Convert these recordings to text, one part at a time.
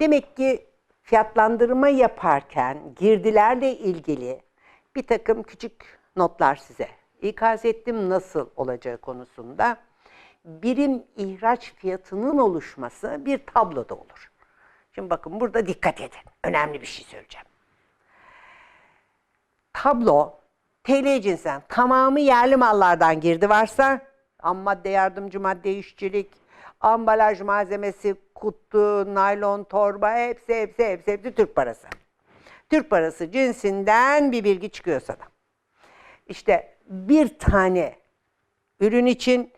Demek ki fiyatlandırma yaparken girdilerle ilgili bir takım küçük notlar size ikaz ettim nasıl olacağı konusunda. Birim ihraç fiyatının oluşması bir tabloda olur. Şimdi bakın burada dikkat edin. Önemli bir şey söyleyeceğim. Tablo TL cinsinden tamamı yerli mallardan girdi varsa ham madde yardımcı madde işçilik, ambalaj malzemesi, kutu, naylon, torba hepsi hepsi hepsi, hepsi Türk parası. Türk parası cinsinden bir bilgi çıkıyorsa da. İşte bir tane ürün için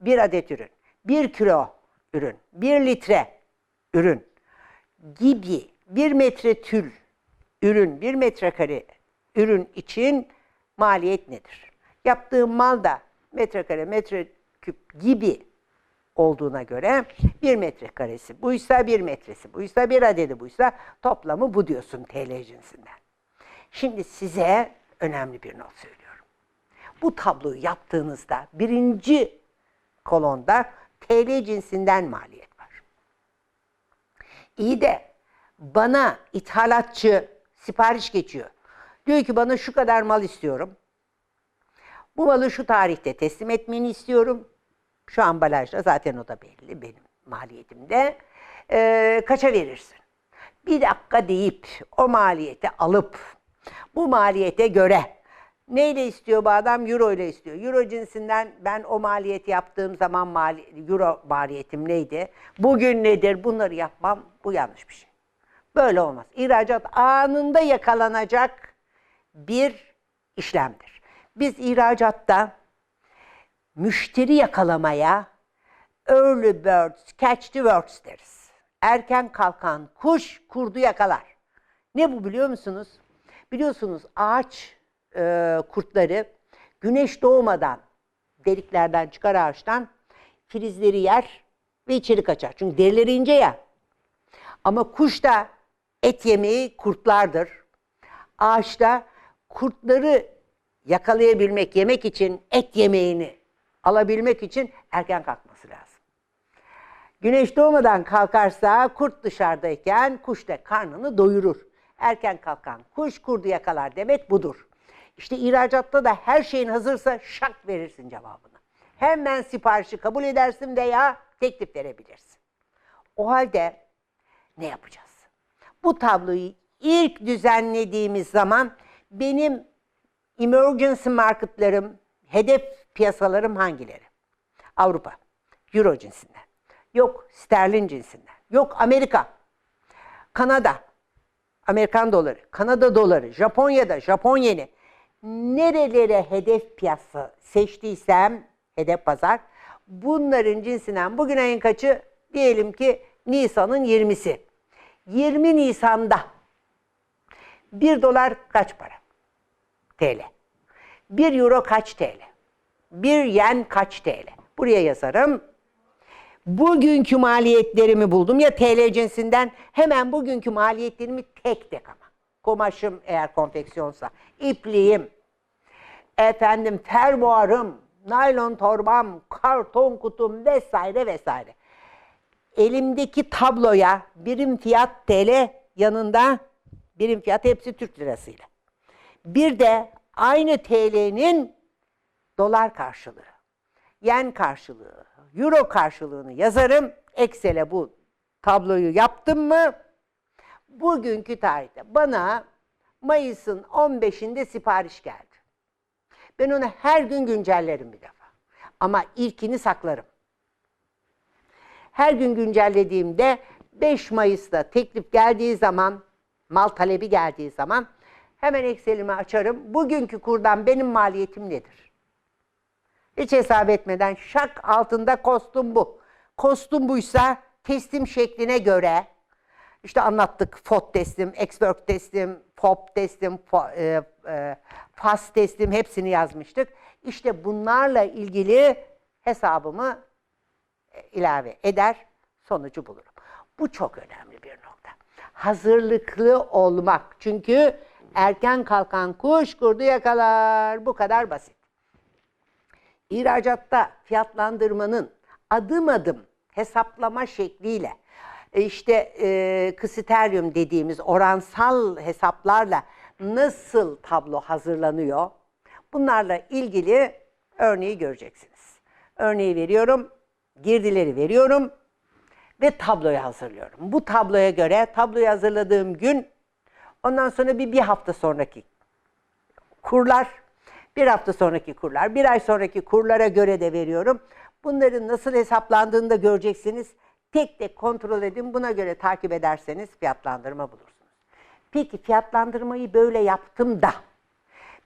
bir adet ürün, bir kilo ürün, bir litre ürün gibi bir metre tül ürün, bir metrekare ürün için maliyet nedir? Yaptığım mal da metrekare, metreküp gibi olduğuna göre bir metrekaresi buysa bir metresi buysa bir adedi buysa toplamı bu diyorsun TL cinsinden. Şimdi size önemli bir not söylüyorum. Bu tabloyu yaptığınızda birinci kolonda TL cinsinden maliyet var. İyi de bana ithalatçı sipariş geçiyor. Diyor ki bana şu kadar mal istiyorum. Bu malı şu tarihte teslim etmeni istiyorum. Şu ambalajda zaten o da belli benim maliyetimde. Ee, kaça verirsin? Bir dakika deyip o maliyeti alıp bu maliyete göre neyle istiyor bu adam? Euro ile istiyor. Euro cinsinden ben o maliyeti yaptığım zaman mali, euro maliyetim neydi? Bugün nedir? Bunları yapmam. Bu yanlış bir şey. Böyle olmaz. İhracat anında yakalanacak bir işlemdir. Biz ihracatta müşteri yakalamaya early birds catch the worms deriz. Erken kalkan kuş kurdu yakalar. Ne bu biliyor musunuz? Biliyorsunuz ağaç e, kurtları güneş doğmadan deliklerden çıkar ağaçtan filizleri yer ve içeri kaçar. Çünkü derileri ince ya. Ama kuş da et yemeği kurtlardır. Ağaçta kurtları yakalayabilmek, yemek için et yemeğini alabilmek için erken kalkması lazım. Güneş doğmadan kalkarsa kurt dışarıdayken kuş da karnını doyurur. Erken kalkan kuş kurdu yakalar demek budur. İşte ihracatta da her şeyin hazırsa şak verirsin cevabını. Hemen siparişi kabul edersin veya teklif verebilirsin. O halde ne yapacağız? Bu tabloyu ilk düzenlediğimiz zaman benim emergency marketlarım, hedef piyasalarım hangileri? Avrupa, Euro cinsinden. Yok sterlin cinsinden. Yok Amerika, Kanada, Amerikan doları, Kanada doları, Japonya'da, Japon yeni. Nerelere hedef piyasa seçtiysem, hedef pazar, bunların cinsinden bugün ayın kaçı? Diyelim ki Nisan'ın 20'si. 20 Nisan'da 1 dolar kaç para? TL. 1 euro kaç TL? 1 yen kaç TL? Buraya yazarım. Bugünkü maliyetlerimi buldum. Ya TL cinsinden hemen bugünkü maliyetlerimi tek tek ama. Kumaşım eğer konfeksiyonsa, ipliğim, efendim fermuarım, naylon torbam, karton kutum vesaire vesaire. Elimdeki tabloya birim fiyat TL yanında birim fiyat hepsi Türk lirasıyla. Bir de aynı TL'nin dolar karşılığı, yen karşılığı, euro karşılığını yazarım. Excel'e bu tabloyu yaptım mı? Bugünkü tarihte bana Mayıs'ın 15'inde sipariş geldi. Ben onu her gün güncellerim bir defa. Ama ilkini saklarım. Her gün güncellediğimde 5 Mayıs'ta teklif geldiği zaman, mal talebi geldiği zaman hemen Excel'imi açarım. Bugünkü kurdan benim maliyetim nedir? Hiç hesap etmeden şak altında kostüm bu. Kostüm buysa teslim şekline göre işte anlattık FOD teslim, Expert teslim, FOB teslim, fo, e, e, PAS teslim hepsini yazmıştık. İşte bunlarla ilgili hesabımı e, ilave eder, sonucu bulurum. Bu çok önemli bir nokta. Hazırlıklı olmak. Çünkü erken kalkan kuş kurdu yakalar. Bu kadar basit. İhracatta fiyatlandırmanın adım adım hesaplama şekliyle e, işte e, kısiteryum dediğimiz oransal hesaplarla nasıl tablo hazırlanıyor? Bunlarla ilgili örneği göreceksiniz. Örneği veriyorum, girdileri veriyorum ve tabloyu hazırlıyorum. Bu tabloya göre tabloyu hazırladığım gün ondan sonra bir, bir hafta sonraki kurlar, bir hafta sonraki kurlar, bir ay sonraki kurlara göre de veriyorum. Bunların nasıl hesaplandığını da göreceksiniz. Tek tek kontrol edin. Buna göre takip ederseniz fiyatlandırma bulursunuz. Peki fiyatlandırmayı böyle yaptım da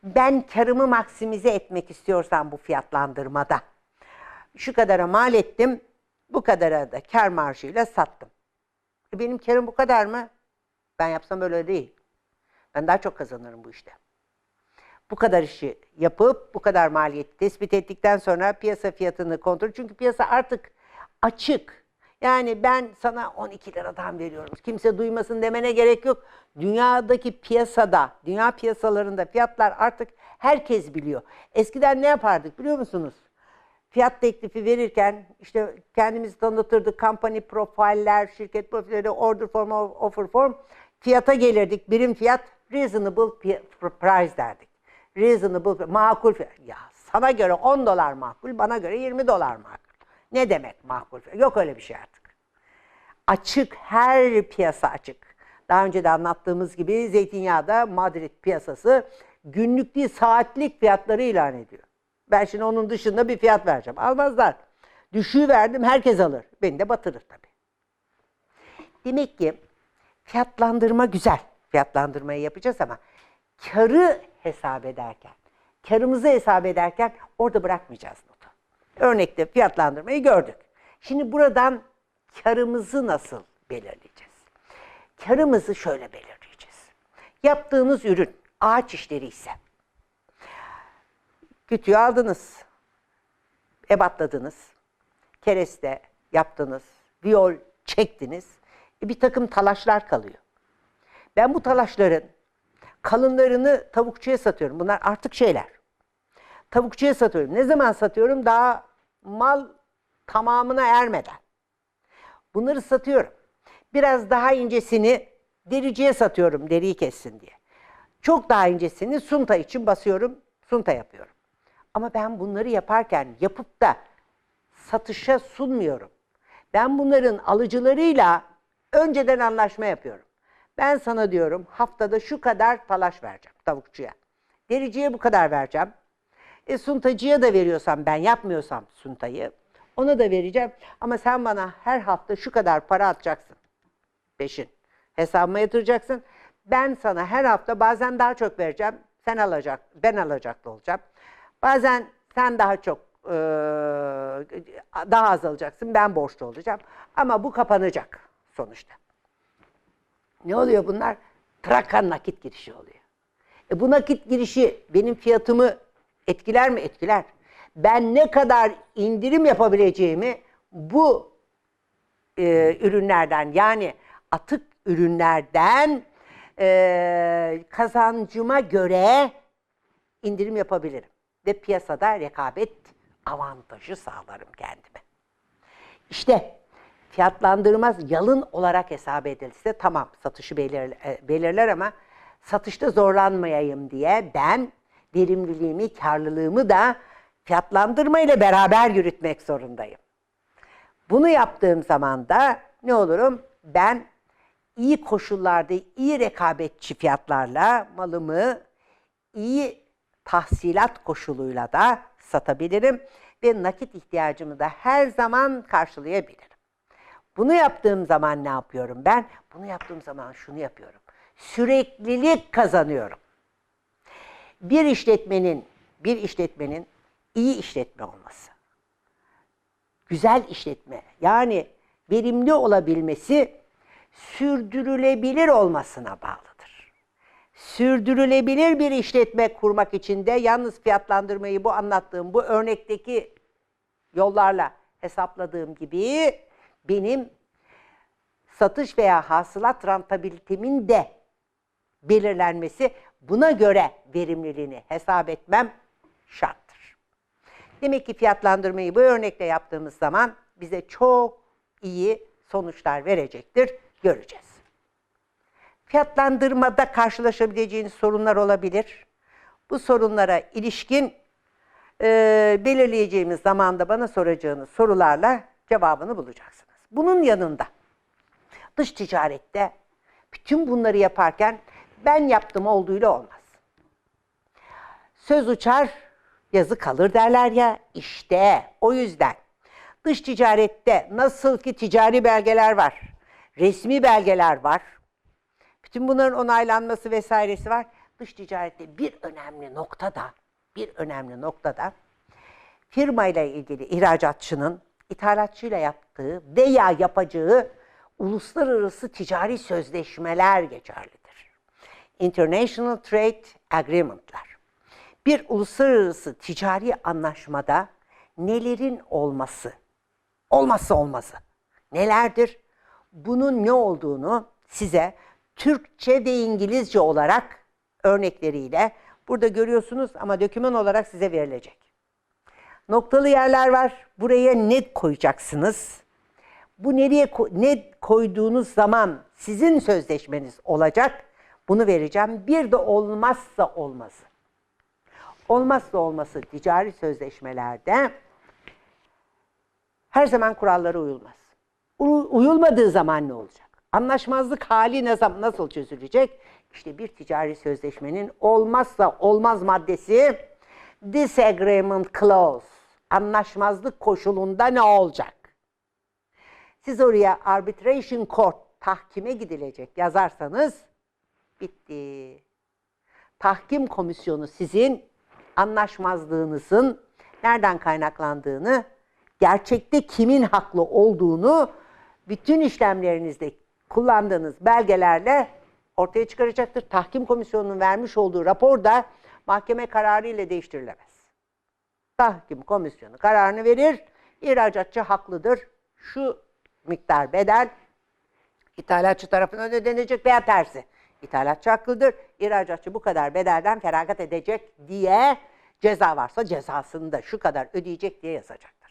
ben karımı maksimize etmek istiyorsam bu fiyatlandırmada şu kadara mal ettim, bu kadara da kar marjıyla sattım. E benim karım bu kadar mı? Ben yapsam öyle değil. Ben daha çok kazanırım bu işte. Bu kadar işi yapıp bu kadar maliyeti tespit ettikten sonra piyasa fiyatını kontrol. Çünkü piyasa artık açık. Yani ben sana 12 liradan veriyorum. Kimse duymasın demene gerek yok. Dünyadaki piyasada, dünya piyasalarında fiyatlar artık herkes biliyor. Eskiden ne yapardık biliyor musunuz? Fiyat teklifi verirken işte kendimizi tanıtırdık. Company profiler, şirket profilleri, order form, offer form. Fiyata gelirdik. Birim fiyat reasonable price derdik. Reasonable, makul. Ya sana göre 10 dolar makul, bana göre 20 dolar makul. Ne demek makul? Yok öyle bir şey artık. Açık, her piyasa açık. Daha önce de anlattığımız gibi zeytinyağı da Madrid piyasası günlük değil saatlik fiyatları ilan ediyor. Ben şimdi onun dışında bir fiyat vereceğim. Almazlar. Düşüğü verdim herkes alır. Beni de batırır tabii. Demek ki fiyatlandırma güzel. Fiyatlandırmayı yapacağız ama karı hesap ederken, karımızı hesap ederken orada bırakmayacağız notu. Örnekte fiyatlandırmayı gördük. Şimdi buradan karımızı nasıl belirleyeceğiz? Karımızı şöyle belirleyeceğiz. Yaptığınız ürün ağaç işleri ise kütüğü aldınız, ebatladınız, kereste yaptınız, viyol çektiniz, e, bir takım talaşlar kalıyor. Ben bu talaşların kalınlarını tavukçuya satıyorum. Bunlar artık şeyler. Tavukçuya satıyorum. Ne zaman satıyorum? Daha mal tamamına ermeden. Bunları satıyorum. Biraz daha incesini dericiye satıyorum deriyi kessin diye. Çok daha incesini sunta için basıyorum, sunta yapıyorum. Ama ben bunları yaparken yapıp da satışa sunmuyorum. Ben bunların alıcılarıyla önceden anlaşma yapıyorum. Ben sana diyorum haftada şu kadar talaş vereceğim tavukçuya. Dericiye bu kadar vereceğim. E suntacıya da veriyorsam ben yapmıyorsam suntayı ona da vereceğim. Ama sen bana her hafta şu kadar para atacaksın. Peşin. Hesabıma yatıracaksın. Ben sana her hafta bazen daha çok vereceğim. Sen alacak, ben alacaklı olacağım. Bazen sen daha çok e, daha az alacaksın. Ben borçlu olacağım. Ama bu kapanacak sonuçta. Ne oluyor bunlar? Trakan nakit girişi oluyor. E bu nakit girişi benim fiyatımı etkiler mi? Etkiler. Ben ne kadar indirim yapabileceğimi bu e, ürünlerden yani atık ürünlerden e, kazancıma göre indirim yapabilirim. Ve piyasada rekabet avantajı sağlarım kendime. İşte fiyatlandırmaz yalın olarak hesap edilse tamam satışı belir, e, belirler ama satışta zorlanmayayım diye ben verimliliğimi, karlılığımı da fiyatlandırma ile beraber yürütmek zorundayım. Bunu yaptığım zaman da ne olurum? Ben iyi koşullarda, iyi rekabetçi fiyatlarla malımı iyi tahsilat koşuluyla da satabilirim ve nakit ihtiyacımı da her zaman karşılayabilirim. Bunu yaptığım zaman ne yapıyorum ben? Bunu yaptığım zaman şunu yapıyorum. Süreklilik kazanıyorum. Bir işletmenin bir işletmenin iyi işletme olması. Güzel işletme yani verimli olabilmesi sürdürülebilir olmasına bağlıdır. Sürdürülebilir bir işletme kurmak için de yalnız fiyatlandırmayı bu anlattığım bu örnekteki yollarla hesapladığım gibi benim satış veya hasılat rentabilitemin de belirlenmesi buna göre verimliliğini hesap etmem şarttır. Demek ki fiyatlandırmayı bu örnekle yaptığımız zaman bize çok iyi sonuçlar verecektir. Göreceğiz. Fiyatlandırmada karşılaşabileceğiniz sorunlar olabilir. Bu sorunlara ilişkin e, belirleyeceğimiz zamanda bana soracağınız sorularla cevabını bulacaksınız. Bunun yanında dış ticarette bütün bunları yaparken ben yaptım olduğuyla olmaz. Söz uçar, yazı kalır derler ya. İşte o yüzden dış ticarette nasıl ki ticari belgeler var, resmi belgeler var, bütün bunların onaylanması vesairesi var. Dış ticarette bir önemli noktada, bir önemli noktada firmayla ilgili ihracatçının ithalatçıyla yaptığı veya yapacağı uluslararası ticari sözleşmeler geçerlidir. International Trade Agreement'lar. Bir uluslararası ticari anlaşmada nelerin olması, olmazsa olmazı nelerdir? Bunun ne olduğunu size Türkçe ve İngilizce olarak örnekleriyle burada görüyorsunuz ama doküman olarak size verilecek. Noktalı yerler var. Buraya net koyacaksınız. Bu nereye ne koyduğunuz zaman sizin sözleşmeniz olacak. Bunu vereceğim. Bir de olmazsa olmazı. Olmazsa olması ticari sözleşmelerde her zaman kurallara uyulmaz. Uyulmadığı zaman ne olacak? Anlaşmazlık hali ne zaman nasıl çözülecek? İşte bir ticari sözleşmenin olmazsa olmaz maddesi disagreement clause. Anlaşmazlık koşulunda ne olacak? Siz oraya arbitration court tahkime gidilecek yazarsanız bitti. Tahkim komisyonu sizin anlaşmazlığınızın nereden kaynaklandığını, gerçekte kimin haklı olduğunu bütün işlemlerinizde kullandığınız belgelerle ortaya çıkaracaktır. Tahkim komisyonunun vermiş olduğu rapor da mahkeme kararı ile değiştirilemez. Tahkim komisyonu kararını verir. İhracatçı haklıdır. Şu miktar bedel ithalatçı tarafından ödenecek veya tersi. İthalatçı haklıdır. İhracatçı bu kadar bedelden feragat edecek diye ceza varsa cezasını da şu kadar ödeyecek diye yazacak.